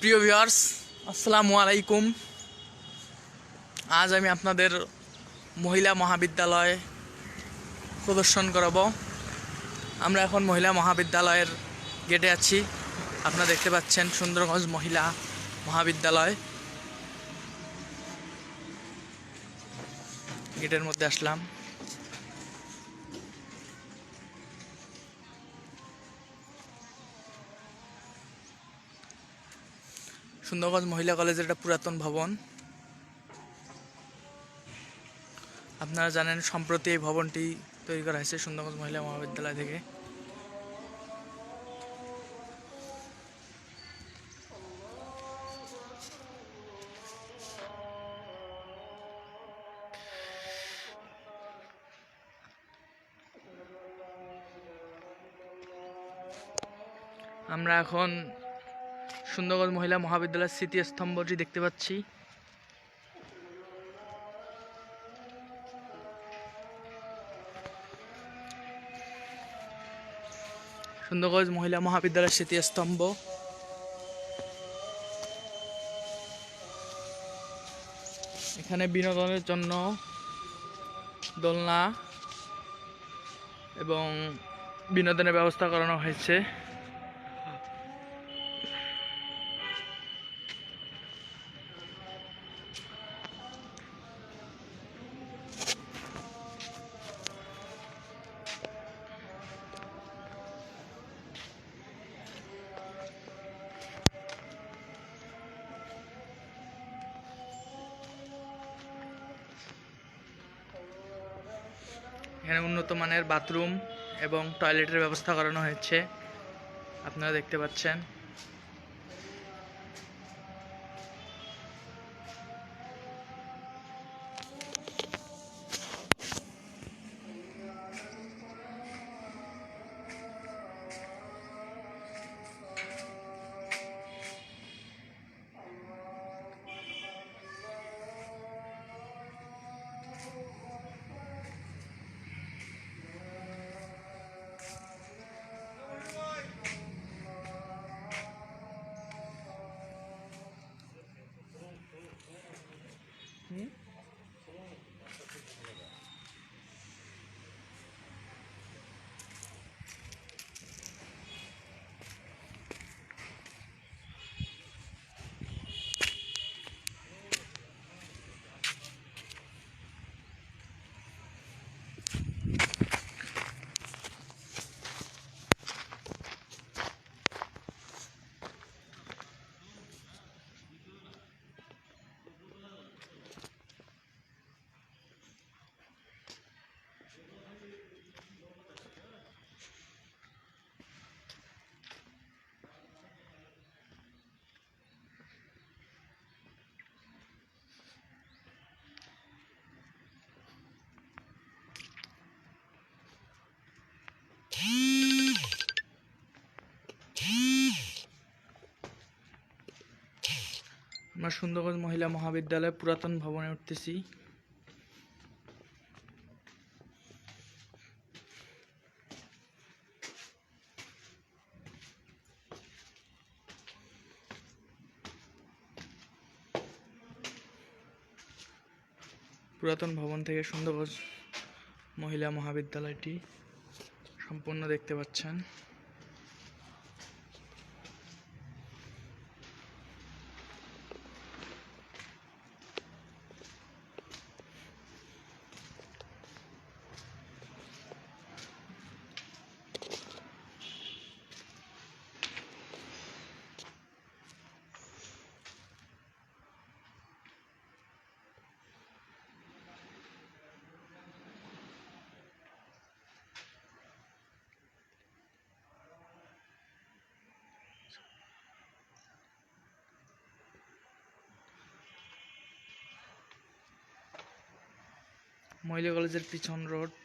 প্রিয় ভিউয়ার্স, আসসালামু আলাইকুম। আজ আমি আপনাদের মহিলা মহাবিদ্যালয় প্রদর্শন করাবো। আমরা এখন মহিলা মহাবিদ্যালয়ের গেটে আছি। আপনারা দেখতে পাচ্ছেন সুন্দরগঞ্জ মহিলা মহাবিদ্যালয়। গেটের মধ্যে আসলাম। সুন্দরগঞ্জ মহিলা কলেজের একটা পুরাতন ভবন। আপনারা জানেন, সম্প্রতি এই ভবনটি তৈরি করা হয়েছে সুন্দরগঞ্জ মহিলা মহাবিদ্যালয় থেকে। আমরা এখন সুন্দরগঞ্জ মহিলা মহাবিদ্যালয়ের স্মৃতিস্তম্ভটি দেখতে পাচ্ছি। সুন্দরগঞ্জ মহিলা মহাবিদ্যালয়ের স্মৃতিস্তম্ভ। এখানে বিনোদনের জন্য দোলনা এবং বিনোদনের ব্যবস্থা করানো হয়েছে। এখানে উন্নত মানের বাথরুম এবং টয়লেটের ব্যবস্থা করানো হয়েছে। আপনারা দেখতে পাচ্ছেন। আমরা সুন্দরগঞ্জ মহিলা মহাবিদ্যালয় পুরাতন ভবনে উঠতেছি। পুরাতন ভবন থেকে সুন্দরগঞ্জ মহিলা মহাবিদ্যালয়টি সম্পূর্ণ দেখতে পাচ্ছেন। মহিলা কলেজের পিছন রোড।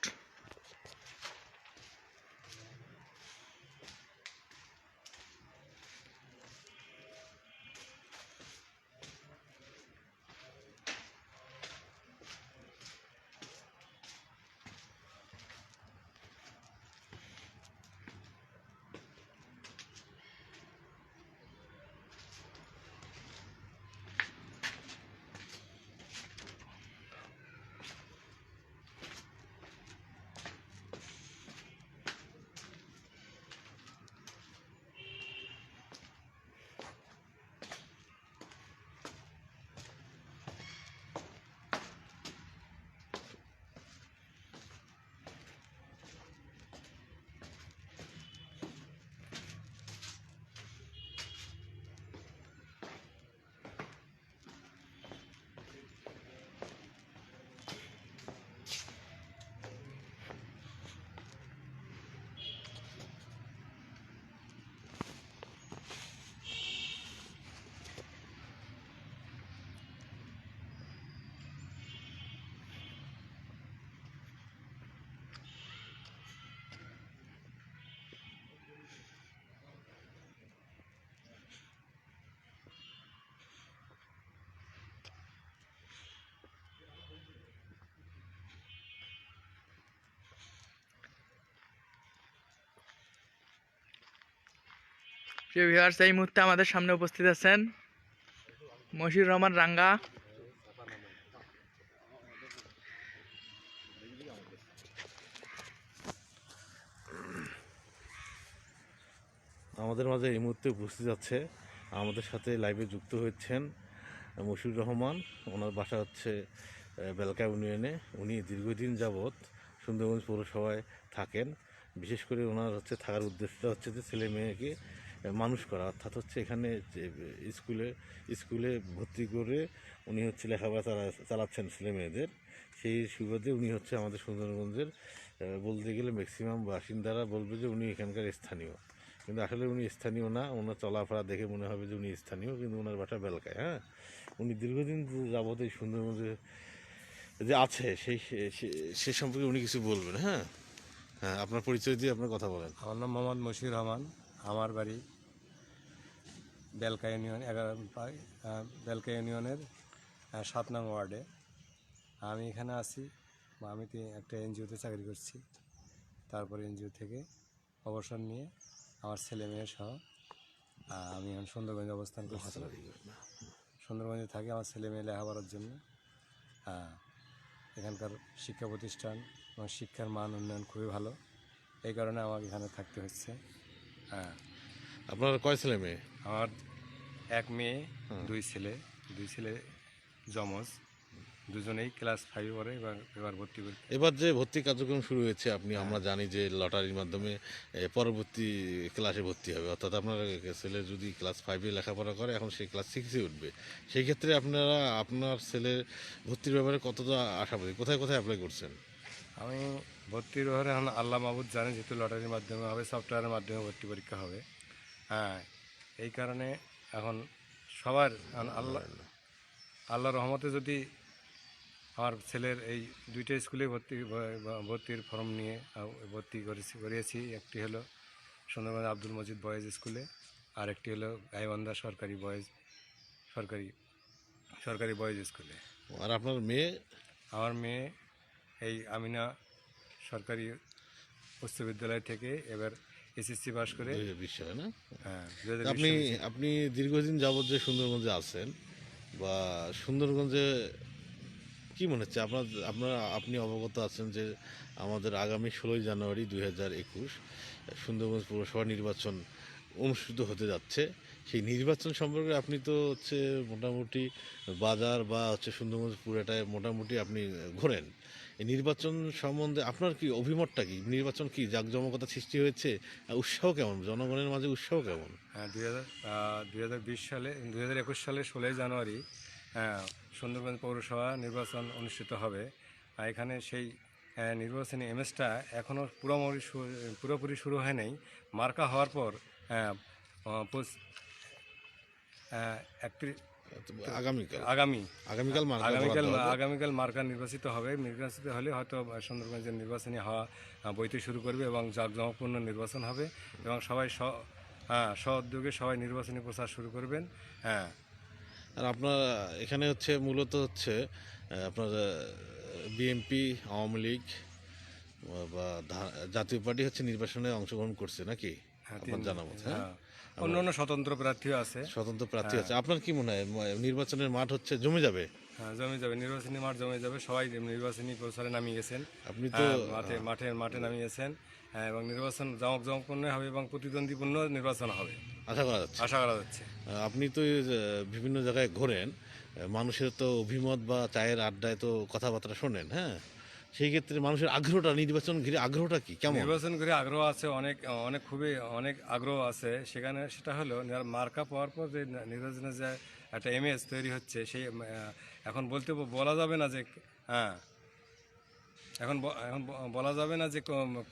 প্রিয় ভিউয়ার্স এই মুহূর্তে আমাদের সামনে উপস্থিত আছেন মশিউর রহমান রাঙ্গা। আমাদের মাঝে এই মুহূর্তে উপস্থিত আছে, আমাদের সাথে লাইভে যুক্ত হয়েছেন মশিউর রহমান। ওনার বাসা হচ্ছে বেলকা ইউনিয়নে। উনি দীর্ঘদিন যাবৎ সুন্দরগঞ্জ পৌরসভায় থাকেন। বিশেষ করে ওনার হচ্ছে থাকার উদ্দেশ্যটা হচ্ছে যে ছেলে মেয়েকে মানুষ করা। অর্থাৎ হচ্ছে এখানে স্কুলে স্কুলে ভর্তি করে উনি হচ্ছে লেখাপড়া চালা, চালাচ্ছেন ছেলে মেয়েদের। সেই সুবাদে উনি হচ্ছে আমাদের সুন্দরগঞ্জের বলতে গেলে ম্যাক্সিমাম বাসিন্দারা বলবে যে উনি এখানকার স্থানীয়। কিন্তু আসলে উনি স্থানীয় না, ওনার চলাফেরা দেখে মনে হবে যে উনি স্থানীয়, কিন্তু ওনার বাসা বেলকায় হ্যাঁ? উনি দীর্ঘদিন যাবত এই সুন্দরগঞ্জে যে আছে, সেই, সে সম্পর্কে উনি কিছু বলবেন হ্যাঁ? হ্যাঁ আপনার পরিচয় দিয়ে আপনার কথা বলেন। আমার নাম মোহাম্মদ মশির রহমান, আমার বাড়ি বেলকা ইউনিয়ন, এগারো বেলকা ইউনিয়নের সাত নং ওয়ার্ডে। আমি এখানে আছি, আমি একটা এনজিওতে চাকরি করছি। তারপর এনজিও থেকে অবসর নিয়ে আমার ছেলে মেয়ে সহ আমি এখন সুন্দরগঞ্জে অবস্থান করছি। সুন্দরগঞ্জে থাকি আমার ছেলে মেয়ে লেখাপড়ার জন্য। এখানকার শিক্ষা প্রতিষ্ঠান এবং শিক্ষার মান উন্নয়ন খুবই ভালো। এই কারণে আমাকে এখানে থাকতে হচ্ছে। হ্যাঁ আপনার কয় ছেলে মেয়ে? আমার এক মেয়ে দুই ছেলে দুই ছেলে জমজ দুজনেই ক্লাস ফাইভ পরে এবার এবার ভর্তি করি এবার যে ভর্তি কার্যক্রম শুরু হয়েছে আপনি আমরা জানি যে লটারির মাধ্যমে পরবর্তী ক্লাসে ভর্তি হবে। অর্থাৎ আপনার ছেলে যদি ক্লাস ফাইভে লেখাপড়া করে এখন সে ক্লাস সিক্সে উঠবে। সেই ক্ষেত্রে আপনারা আপনার ছেলের ভর্তির ব্যাপারে কতটা আশাবাদী? কোথায় কোথায় অ্যাপ্লাই করছেন? আমি ভর্তির ব্যাপারে এখন আল্লাহ মাহবুদ জানি যেহেতু লটারির মাধ্যমে হবে সফটওয়্যারের মাধ্যমে ভর্তি পরীক্ষা হবে। হ্যাঁ এই কারণে এখন সবার আল্লাহ আল্লাহ রহমতে যদি আমার ছেলের এই দুইটা স্কুলে ভর্তি ভর্তির ফর্ম নিয়ে ভর্তি করেছি করিয়েছি একটি হলো সুন্দরবন আব্দুল মজিদ বয়েজ স্কুলে আর একটি হলো গাইবান্ধা সরকারি বয়েজ সরকারি সরকারি বয়েজ স্কুলে। আর আপনার মেয়ে? আমার মেয়ে এই আমিনা সরকারি উচ্চ বিদ্যালয় থেকে এবার এসএসসি পাস করে? বিশ সালে না? হ্যাঁ আপনি আপনি দীর্ঘদিন যাবৎ যে সুন্দরগঞ্জে আছেন বা সুন্দরগঞ্জে কি মনে হচ্ছে? আপনার আপনারা আপনি অবগত আছেন যে আমাদের আগামী ষোলোই জানুয়ারি দুই হাজার একুশ সুন্দরগঞ্জ পৌরসভা নির্বাচন অনুষ্ঠিত হতে যাচ্ছে। সেই নির্বাচন সম্পর্কে আপনি তো হচ্ছে মোটামুটি বাজার বা হচ্ছে সুন্দরগঞ্জ পুরোটায় মোটামুটি আপনি ঘোরেন। এই নির্বাচন সম্বন্ধে আপনার কি অভিমতটা কি? নির্বাচন কি জাঁকজমকতা সৃষ্টি হয়েছে? উৎসাহ কেমন? জনগণের মাঝে উৎসাহ কেমন? হ্যাঁ দুই হাজার সালে দুই হাজার একুশ সালে ষোলোই জানুয়ারি হ্যাঁ, সুন্দরগঞ্জ পৌরসভা নির্বাচন অনুষ্ঠিত হবে। আর এখানে সেই নির্বাচনী এমএসটা এখনও পুরোপুরি পুরোপুরি শুরু হয় নাই। মার্কা হওয়ার পর একত্রিশ আগামীকাল। আগামী। আগামীকাল আগামীকাল আগামীকাল মার্কা নির্বাচিত হবে। নির্বাচিত হলে হয়তো সুন্দরগঞ্জের নির্বাচনী হওয়া বইতে শুরু করবে এবং জাঁকজমকপূর্ণ নির্বাচন হবে এবং সবাই স্ব হ্যাঁ স্ব উদ্যোগে সবাই নির্বাচনী প্রচার শুরু করবেন। হ্যাঁ। আর আপনার এখানে হচ্ছে মূলত হচ্ছে আপনার বিএনপি আওয়ামী লীগ বা জাতীয় পার্টি হচ্ছে নির্বাচনে অংশগ্রহণ করছে নাকি? হ্যাঁ, আপনার জানা মতে হ্যাঁ? হ্যাঁ। অন্য অন্য স্বতন্ত্র প্রার্থীও আছে। স্বতন্ত্র প্রার্থী আছে। আপনার কি মনে হয়? নির্বাচনের মাঠ হচ্ছে জমে যাবে? হ্যাঁ জমে যাবে। নির্বাচনী মাঠ জমে যাবে। সবাই নির্বাচনী প্রচারে নামিয়ে গেছেন। আপনি তো হ্যাঁ, মাঠে মাঠে মাঠে নামিয়ে গেছেন হ্যাঁ, এবং নির্বাচন জমক জমকপূর্ণ হবে এবং প্রতিদ্বন্দ্বীপূর্ণ নির্বাচন হবে। আশা করা যাচ্ছে। আশা করা যাচ্ছে। আপনি তো বিভিন্ন জায়গায় ঘোরেন। মানুষের তো অভিমত বা চায়ের আড্ডায় তো কথাবার্তা শোনেন হ্যাঁ? সেই ক্ষেত্রে মানুষের আগ্রহটা নির্বাচন ঘিরে আগ্রহটা কি? কেমন? নির্বাচন ঘিরে আগ্রহ আছে অনেক অনেক খুবই অনেক আগ্রহ আছে। সেখানে সেটা হলো মার্কা পাওয়ার পর যে নির্বাচনের যে একটা এমএস তৈরি হচ্ছে সেই এখন বলতে বলা যাবে না যে হ্যাঁ। এখন এখন বলা যাবে না যে কোন-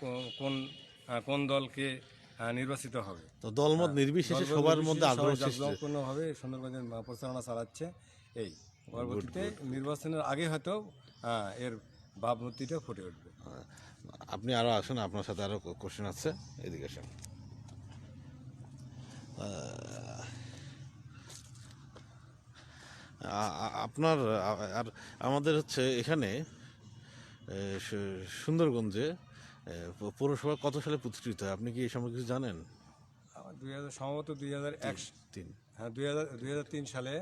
কোন- দলকে নির্বাচিত হবে। তো দলমত নির্বিশেষে সবার মধ্যে আগ্রহ সৃষ্টি সম্পূর্ণভাবে সুন্দরগঞ্জের প্রচারণা চালাচ্ছে। এই পরবর্তীতে নির্বাচনের আগে হয়তো এর ভাবমূর্তিটা ফুটে উঠবে। আপনি আরও আসুন আপনার সাথে আরও কোশ্চেন আছে। এদিকে আসেন। আপনার আর আমাদের হচ্ছে এখানে সুন্দরগঞ্জে পৌরসভা কত সালে প্রতিষ্ঠিত? হয় আপনি কি এই সম্পর্কে কিছু জানেন? দুই হাজার সম্ভবত দুই হাজার এক তিন। হ্যাঁ দুই হাজার দুই হাজার তিন সালে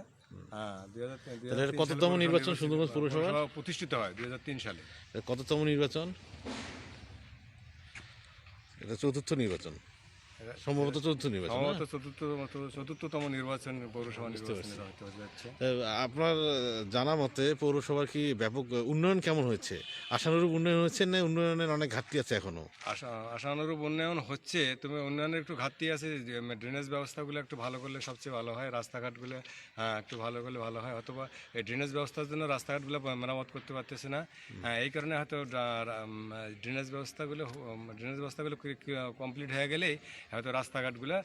হ্যাঁ কততম নির্বাচন সুন্দরবন? পৌরসভা প্রতিষ্ঠিত হয় দুই হাজার তিন সালে। কততম নির্বাচন? এটা চতুর্থ নির্বাচন। সম্ভবত চতুর্থ নির্বাচন সম্ভবত চতুর্থ চতুর্থতম নির্বাচন পৌরসভা নির্বাচন আপনার জানা মতে পৌরসভার কি ব্যাপক উন্নয়ন কেমন হয়েছে? আশানুরূপ উন্নয়ন হয়েছে না উন্নয়নের অনেক ঘাটতি আছে এখনও? আশা আশানুরূপ উন্নয়ন হচ্ছে তবে উন্নয়নের একটু ঘাটতি আছে ড্রেনেজ ব্যবস্থাগুলো একটু ভালো করলে সবচেয়ে ভালো হয় রাস্তাঘাটগুলো হ্যাঁ, একটু ভালো করলে ভালো হয় অথবা এই ড্রেনেজ ব্যবস্থার জন্য রাস্তাঘাটগুলো মেরামত করতে পারতেছে না। হ্যাঁ, এই কারণে হয়তো ড্রেনেজ ব্যবস্থাগুলো ড্রেনেজ ব্যবস্থাগুলো কমপ্লিট হয়ে গেলেই হয়তো রাস্তাঘাটগুলো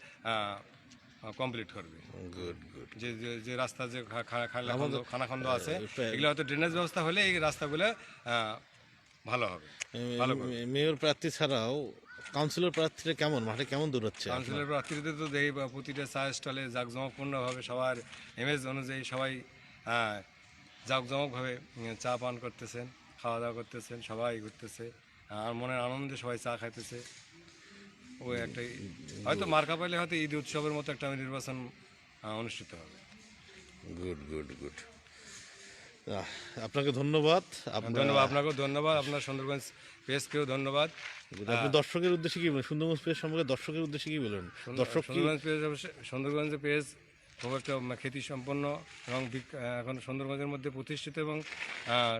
কমপ্লিট করবে। গুড গুড যে যে- রাস্তা যে খানাখন্দ আছে এগুলো হয়তো ড্রেনেজ ব্যবস্থা হলে এই রাস্তাগুলো ভালো হবে। মেয়র প্রার্থী ছাড়াও কাউন্সিলর প্রার্থীরা কেমন? মাঠে কেমন দূর হচ্ছে কাউন্সিলর প্রার্থীদের তো দেখি বা প্রতিটা চা স্টলে জাঁকজমকপূর্ণভাবে সবার ইমেজ অনুযায়ী সবাই জাঁকজমকভাবে চা পান করতেছেন খাওয়া দাওয়া করতেছেন সবাই ঘুরতেছে আর মনের আনন্দে সবাই চা খাইতেছে। ওই একটা হয়তো মার্কা পাইলে হয়তো ঈদ উৎসবের মতো একটা নির্বাচন অনুষ্ঠিত হবে। Good good good. আপনাকে ধন্যবাদ। ধন্যবাদ আপনাকেও ধন্যবাদ। আপনার সুন্দরগঞ্জ পেজকেও ধন্যবাদ। আপনি দর্শকের উদ্দেশ্যে কি বলেন? সুন্দরবন পেজ সম্পর্কে দর্শকের উদ্দেশ্যে কি বলেন? দর্শক সুন্দরগঞ্জ পেজ সুন্দরগঞ্জের পেজ খুব একটা খ্যাতি সম্পন্ন এবং এখন সুন্দরগঞ্জের মধ্যে প্রতিষ্ঠিত এবং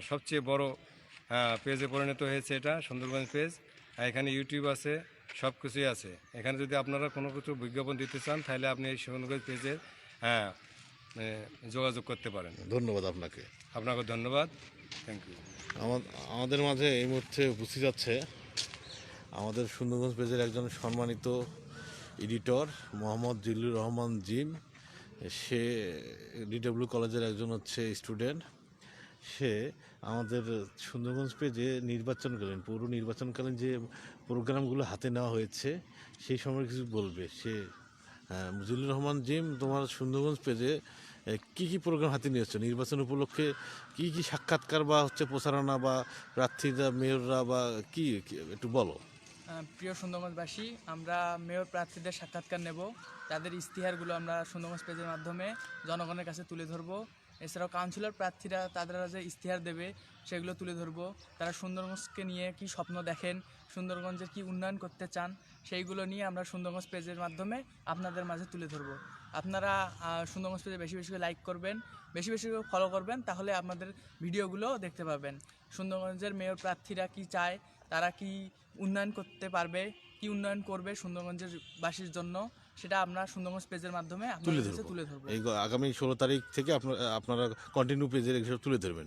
সবচেয়ে বড় পেজে পরিণত হয়েছে এটা সুন্দরগঞ্জ পেজ এখানে ইউটিউব আছে। সব কিছুই আছে। এখানে যদি আপনারা কোনো কিছু বিজ্ঞাপন দিতে চান তাহলে আপনি এই সুন্দরগঞ্জ পেজে হ্যাঁ যোগাযোগ করতে পারেন। ধন্যবাদ আপনাকে। আপনাকে ধন্যবাদ। থ্যাংক ইউ আমা- আমাদের মাঝে এই মুহূর্তে উপস্থিত আছে আমাদের সুন্দরগঞ্জ পেজের একজন সম্মানিত এডিটর মোহাম্মদ জিল্লুর রহমান জিম সে ডিডব্লিউ কলেজের একজন হচ্ছে স্টুডেন্ট। সে আমাদের সুন্দরগঞ্জ পেজে নির্বাচনকালীন, পৌর নির্বাচনকালীন যে প্রোগ্রামগুলো হাতে নেওয়া হয়েছে, সেই সময় কিছু বলবে? সে মুজিবুর রহমান জিম, তোমার সুন্দরগঞ্জ পেজে কি কি প্রোগ্রাম হাতে নিয়েছো? নির্বাচন উপলক্ষে কি কি সাক্ষাৎকার বা হচ্ছে প্রচারণা বা প্রার্থীরা, মেয়ররা বা কি একটু বলো। প্রিয় সুন্দরগঞ্জবাসী, আমরা মেয়র প্রার্থীদের সাক্ষাৎকার নেব। তাদের ইস্তিহারগুলো আমরা সুন্দরগঞ্জ পেজের মাধ্যমে জনগণের কাছে তুলে ধরব। এছাড়াও কাউন্সিলর প্রার্থীরা তারা যে ইস্তিহার দেবে, সেগুলো তুলে ধরব। তারা সুন্দরগঞ্জকে নিয়ে কি স্বপ্ন দেখেন সুন্দরগঞ্জের কি উন্নয়ন করতে চান, সেইগুলো নিয়ে আমরা সুন্দরগঞ্জ পেজের মাধ্যমে আপনাদের মাঝে তুলে ধরব। আপনারা সুন্দরগঞ্জ পেজে বেশি বেশি লাইক করবেন, বেশি বেশি করে ফলো করবেন, তাহলে আপনাদের ভিডিওগুলো দেখতে পাবেন। সুন্দরগঞ্জের মেয়র প্রার্থীরা কি চায়, তারা কি উন্নয়ন করতে পারবে, কি উন্নয়ন করবে সুন্দরগঞ্জের বাসীর জন্য সেটা আমরা সুন্দরগঞ্জ পেজের মাধ্যমে তুলে ধরবো। তুলে ধরবো। এই আগামী ষোলো তারিখ থেকে আপনার আপনারা কন্টিনিউ পেজের এসব তুলে ধরবেন।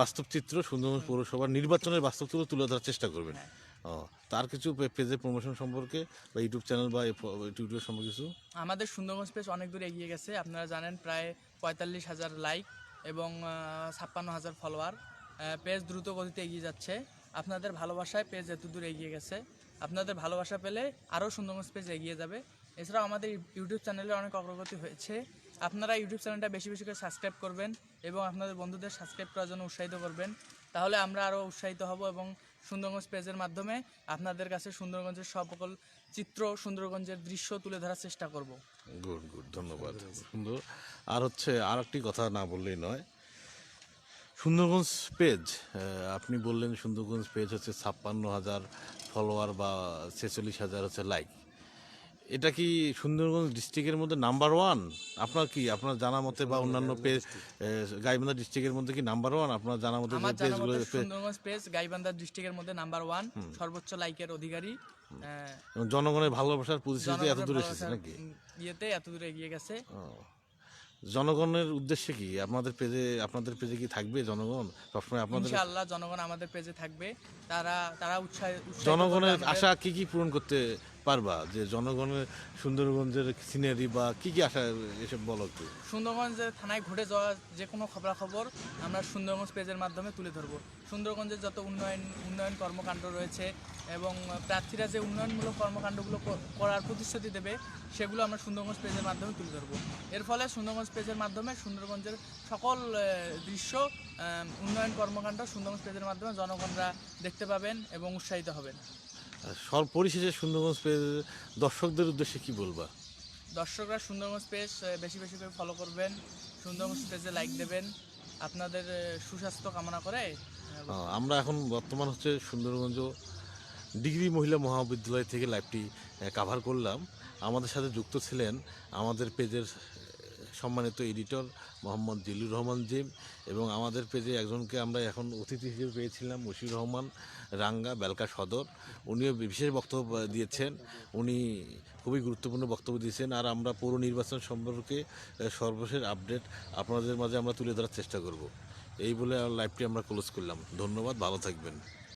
বাস্তব চিত্র সুন্দরবন পৌরসভার নির্বাচনের বাস্তব চিত্র তুলে ধরার চেষ্টা করবেন। হ্যাঁ। ও তার কিছু পেজের প্রমোশন সম্পর্কে বা ইউটিউব চ্যানেল বা ইউটিউবের সম্পর্কে কিছু? আমাদের সুন্দরগঞ্জ পেজ অনেক দূর এগিয়ে গেছে। আপনারা জানেন প্রায় পঁয়তাল্লিশ হাজার লাইক এবং ছাপ্পান্ন হাজার ফলোয়ার পেজ দ্রুত গতিতে এগিয়ে যাচ্ছে। আপনাদের ভালোবাসায় পেজ এত দূর এগিয়ে গেছে। আপনাদের ভালোবাসা পেলে আরও সুন্দরগঞ্জ পেজ এগিয়ে যাবে। এছাড়াও আমাদের ইউটিউব চ্যানেলে অনেক অগ্রগতি হয়েছে। আপনারা ইউটিউব চ্যানেলটা বেশি বেশি করে সাবস্ক্রাইব করবেন এবং আপনাদের বন্ধুদের সাবস্ক্রাইব করার জন্য উৎসাহিত করবেন। তাহলে আমরা আরও উৎসাহিত হব এবং সুন্দরগঞ্জ পেজের মাধ্যমে আপনাদের কাছে সুন্দরগঞ্জের সকল চিত্র সুন্দরগঞ্জের দৃশ্য তুলে ধরার চেষ্টা করব। গুড গুড ধন্যবাদ। সুন্দর। আর হচ্ছে আর একটি কথা না বললেই নয় সুন্দরগঞ্জ পেজ আপনি বললেন সুন্দরগঞ্জ পেজ হচ্ছে ছাপ্পান্ন হাজার ফলোয়ার বা ছেচল্লিশ হাজার হচ্ছে লাইক এটা কি সুন্দরগঞ্জ ডিস্ট্রিক্টের মধ্যে নাম্বার ওয়ান আপনার কি আপনার জানা মতে বা অন্যান্য পেজ গাইবান্ধা ডিস্ট্রিক্টের মধ্যে কি নাম্বার ওয়ান আপনার জানা মতে আমার জানা পেজগুলো মতে সুন্দরগঞ্জ পেজ গাইবান্ধা ডিস্ট্রিক্টের মধ্যে নাম্বার ওয়ান সর্বোচ্চ লাইকের অধিকারী। জনগণের ভালোবাসার পরিস্থিতি এত দূরে এসেছে নাকি? ইয়েতে এত দূরে এগিয়ে গেছে। জনগণের উদ্দেশ্যে কি? আপনাদের পেজে আপনাদের পেজে কি থাকবে জনগণ? সবসময় আপনাদের ইনশাআল্লাহ জনগণ আমাদের পেজে থাকবে। তারা তারা উৎসাহ জনগণের আশা কি কি পূরণ করতে পারবা যে জনগণের সুন্দরগঞ্জের সিনারি বা কি কি আশা এসব বলো একটু? সুন্দরগঞ্জের থানায় ঘটে যাওয়া যে কোনো খবরাখবর আমরা সুন্দরগঞ্জ পেজের মাধ্যমে তুলে ধরবো। সুন্দরগঞ্জের যত উন্নয়ন উন্নয়ন কর্মকাণ্ড রয়েছে এবং প্রার্থীরা যে উন্নয়নমূলক কর্মকাণ্ডগুলো করার প্রতিশ্রুতি দেবে, সেগুলো আমরা সুন্দরগঞ্জ পেজের মাধ্যমে তুলে ধরবো। এর ফলে সুন্দরগঞ্জ পেজের মাধ্যমে সুন্দরগঞ্জের সকল দৃশ্য উন্নয়ন কর্মকাণ্ড সুন্দরগঞ্জ পেজের মাধ্যমে জনগণরা দেখতে পাবেন এবং উৎসাহিত হবেন। সব পরিশেষে সুন্দরগঞ্জ পেজ দর্শকদের উদ্দেশ্যে কি বলবা? দর্শকরা সুন্দরগঞ্জ পেজ বেশি বেশি করে ফলো করবেন। সুন্দরগঞ্জ পেজে লাইক দেবেন। আপনাদের সুস্বাস্থ্য কামনা করে আমরা এখন বর্তমান হচ্ছে সুন্দরগঞ্জ ডিগ্রি মহিলা মহাবিদ্যালয় থেকে লাইভটি কাভার করলাম। আমাদের সাথে যুক্ত ছিলেন আমাদের পেজের সম্মানিত এডিটর মোহাম্মদ জিল্লুর রহমান জিম এবং আমাদের পেজে একজনকে আমরা এখন অতিথি হিসেবে পেয়েছিলাম মশিউর রহমান রাঙ্গা, বেলকা সদর। উনিও বিশেষ বক্তব্য দিয়েছেন। উনি খুবই গুরুত্বপূর্ণ বক্তব্য দিয়েছেন। আর আমরা পৌর নির্বাচন সম্পর্কে সর্বশেষ আপডেট আপনাদের মাঝে আমরা তুলে ধরার চেষ্টা করব। এই বলে লাইভটি আমরা ক্লোজ করলাম। ধন্যবাদ, ভালো থাকবেন।